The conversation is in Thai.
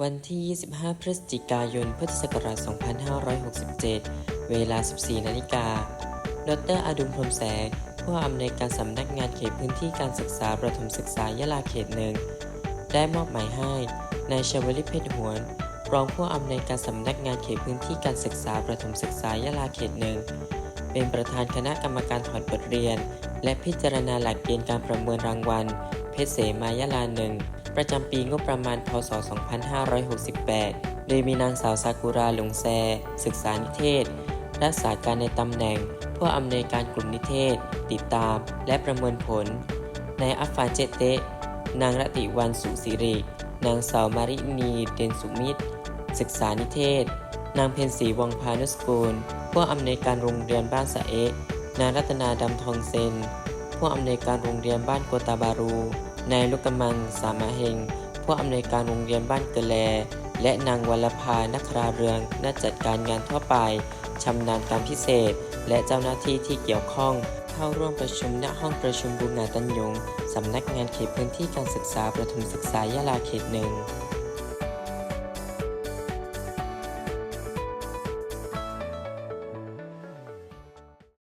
วันที่ 25 พฤศจิกายน พุทธศักราช 2567 เวลา 14 นาฬิกา ดรอดุลพรมแสง ผู้อำนวยการสำนักงานเขตพื้นที่การศึกษาประถมศึกษายะลาเขตหนึ่ง ได้มอบหมายให้ นายชวลิตเพชรหวน รองผู้อำนวยการสำนักงานเขตพื้นที่การศึกษาประถมศึกษายะลาเขตหนึ่ง เป็นประธานคณะกรรมการถอดบทเรียน และพิจารณาหลักเกณฑ์การประเมินรางวัล เพชรเสมายะลาหนึ่ง ประจำปีงบประมาณ พศ 2568 โดยมีนางสาวซากุราหลงแซ ศึกษานิเทศ รักษาการในตำแหน่ง ผู้อำนวยการกลุ่มนิเทศ ติดตาม และประเมินผล นายอัฟฟานเจเตะ นางรติวันสุสิริ นางสาวมารินีเดนสุมิตร ศึกษานิเทศ นางเพนศรีวังพานุสกุลผู้อำนวยการโรงเรียนบ้านสะเอะนางรัตนาดำทองเซน ผู้อำนวยการโรงเรียนบ้านโกตาบารู นายลูกกำมันสามะเฮงผู้อำนวยการโรงเรียนบ้านเกแล และนางวัลภานักราเรืองนักจัดการงานทั่วไปชำนาญการพิเศษ และเจ้าหน้าที่ที่เกี่ยวข้อง เข้าร่วมประชุมณห้องประชุมบูงาตันยงสำนักงานเขตพื้นที่การศึกษาประถมศึกษายะลาเขตหนึ่ง